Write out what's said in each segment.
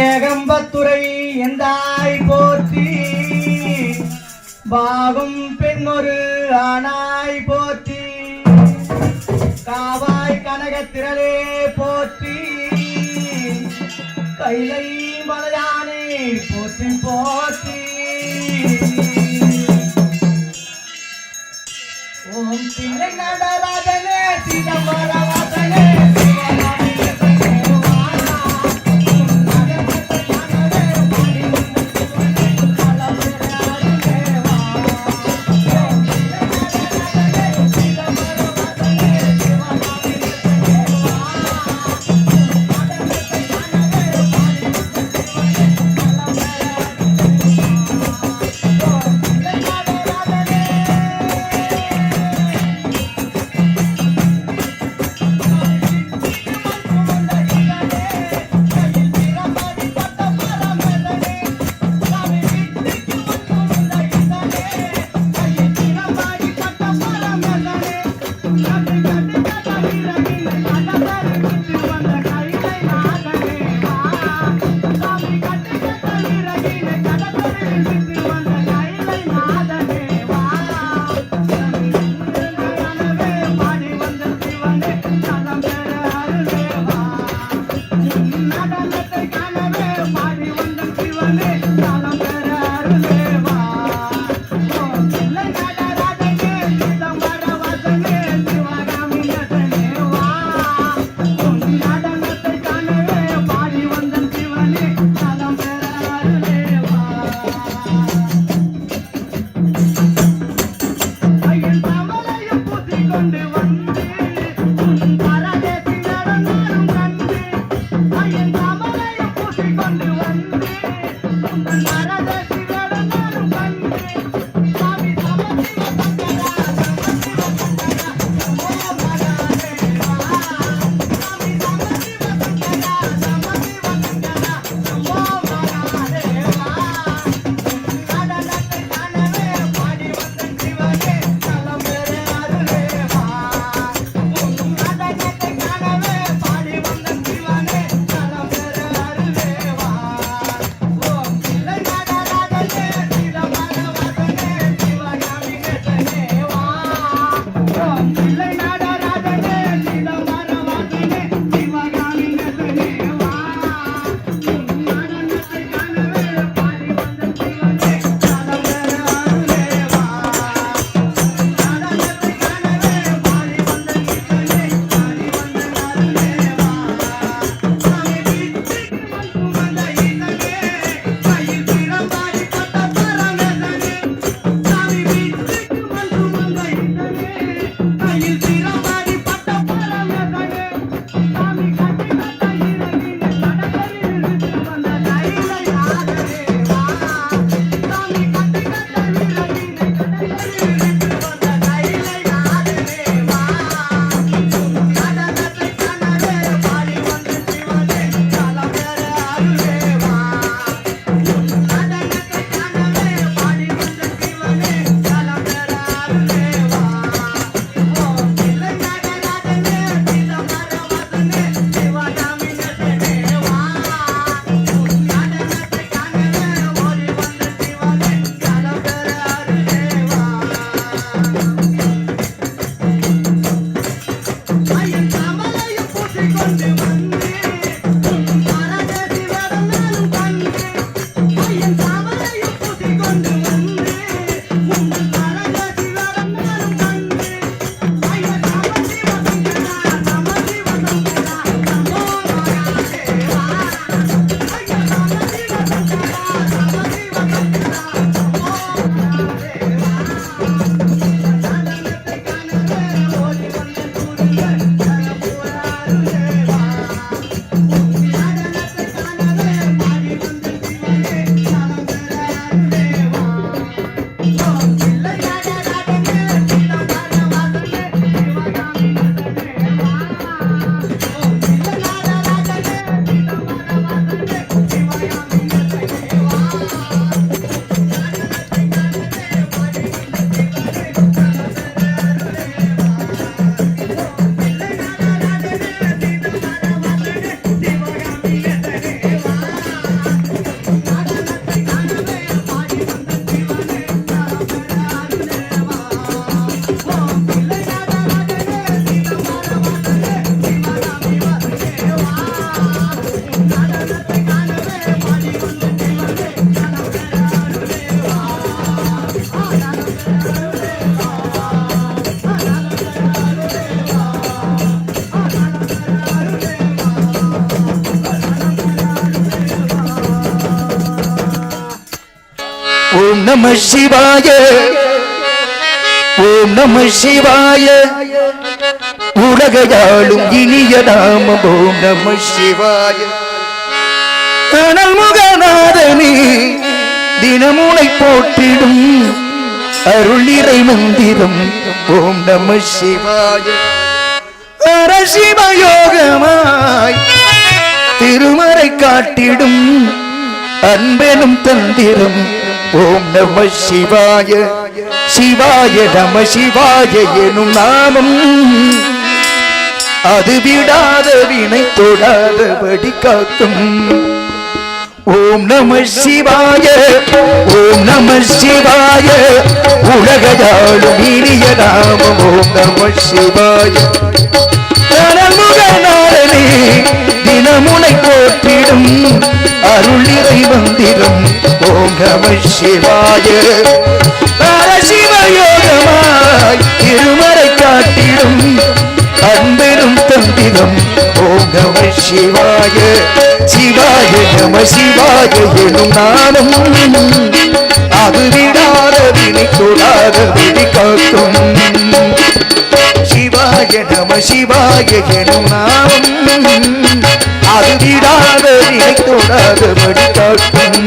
ஏகம்பத்துறை எந்தாய் போற்றி? பாகும் பெண்ணொரு ஆனாய் போற்றி. காவாய் கனகத்திரளே போற்றி. கைலை மலையானே போற்றி போற்றி. ஓம் திரை நடராஜனே சிதம்பரவா Thank you. நம சிவாய. ஓம் நம சிவாய. உலகையாளும் இனிய நாமம் ஓம் நம சிவாய. கணல் முகநாதனே தினமுனை போற்றிடும் அருள் நிறை மந்திரம் ஓம் நம சிவாய. அரசிவயோகமாய் திருமறை காட்டிடும் அன்பெனும் தந்திரம் ஓம் நம சிவாய சிவாய நம சிவாய எனும் நாமம். அது விடாத வினை தொடாதபடி காக்கும். ஓம் நம சிவாய ஓம் நம சிவாய உலகையாளும் இனிய நாமம். ஓம் நம சிவாய. நம சிவாய. பரசிவயோகமாய் திருமறை காட்டிடும் அன்பெரும் தந்திரம். ஓம் சிவாய. சிவாய நம சிவாய எனும் நானும் அது விடாத வினை தொடாத விதி காக்கும். சிவாய நம சிவாய எனும் நானும் அது விடாத வினை தொடாத விதி காக்கும்.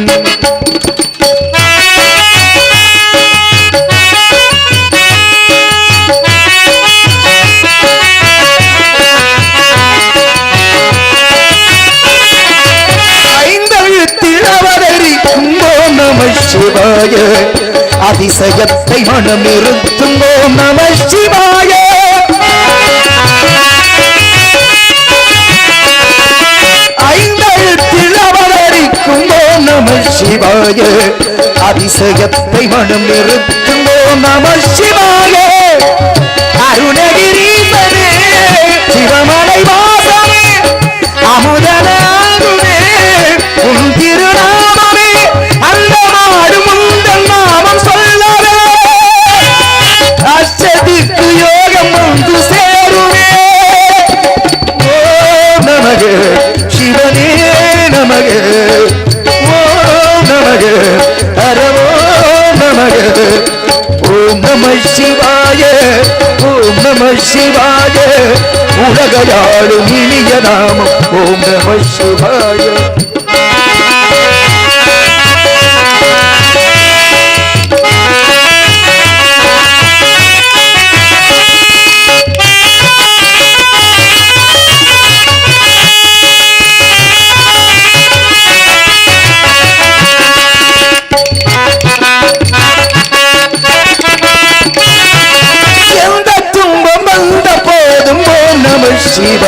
சிவாய அதிசயத்தை மனம் இருத்தும் ஓம் நம சிவாய. ஐந்தழுத்தில் அவதரிக்கும் ஓம் நம சிவாய அதிசயத்தை மனம் இருத்தும் ஓம் நம சிவாய. நம சிவாய உலகையாளும் இனிய நாமம் ஓம் நம சிவாய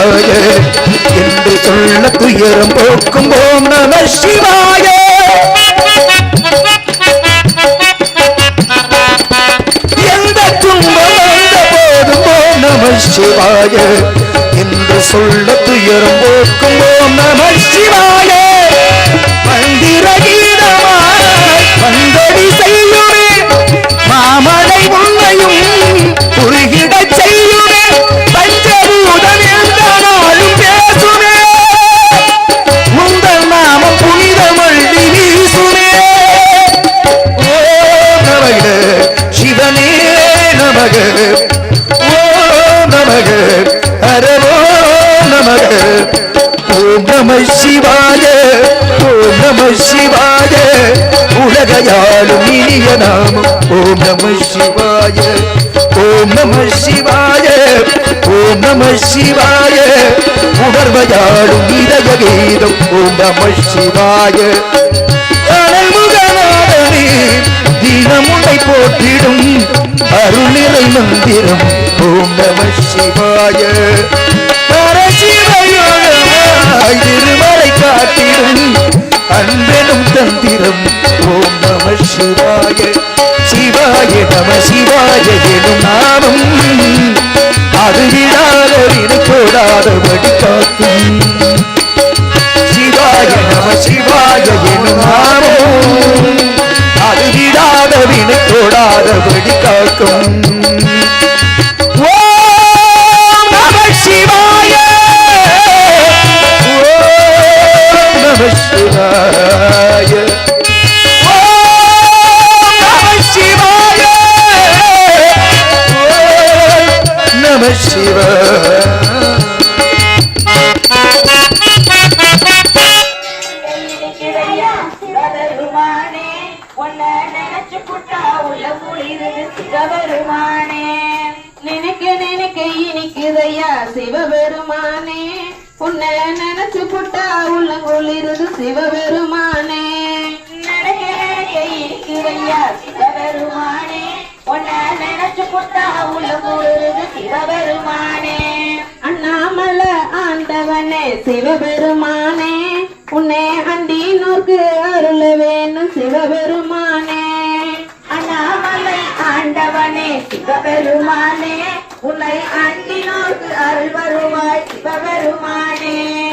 சிவாய என்று சொல்ல துயரம் போக்கும் ஓம் நம சிவாய. எந்த துன்பம் வந்த போதும் ஓம் நம சிவாய. என்று சொல்ல துயரம் போக்கும் ஓம் நம சிவாய ஓம் நம சிவாய ஓம் நம சிவாய. உணர்வையாளும் இதய கீதம் ஓம் நம சிவாய. அனல்முகநாதனே தினமுனை போற்றிடும் அருளிலை மந்திரம் ஓம் நம சிவாய. பரசிவயோகமாய் திருமலை காட்டிடும் அன்பெனும் தந்திரம் ஓம் நம சிவாய. நம சிவாய எனும் நாமம். அது விடாதவினை போடாதபடி காக்கும். சிவாய நம சிவாய எனும் நாமம். அது விடாதவினை போடாதபடி காக்கும். சிவபெருமானே உன்னை நினைச்சு புட்டா உள்ள குளிருது சிவபெருமானே. நினைக்க நினைக்க இனிக்குதையா சிவபெருமானே. உன்னை நினைச்சு புட்டா உள்ள குளிருது சிவபெருமானே. நினைக்க நினைக்க இனிக்குதையா சிவபெருமானே. உன்னை நினைச்சு புட்டா உள்ள குளிருது சிவபெருமானே. அண்ணாமலை ஆண்டவனே சிவபெருமானே. உன்னை அண்டினோர்க்கு அருள வேணும் சிவபெருமானே. அண்ணாமலை ஆண்டவனே சிவபெருமானே. உன்னை அண்டினோர்க்கு அருள் வருவாய் சிவபெருமானே.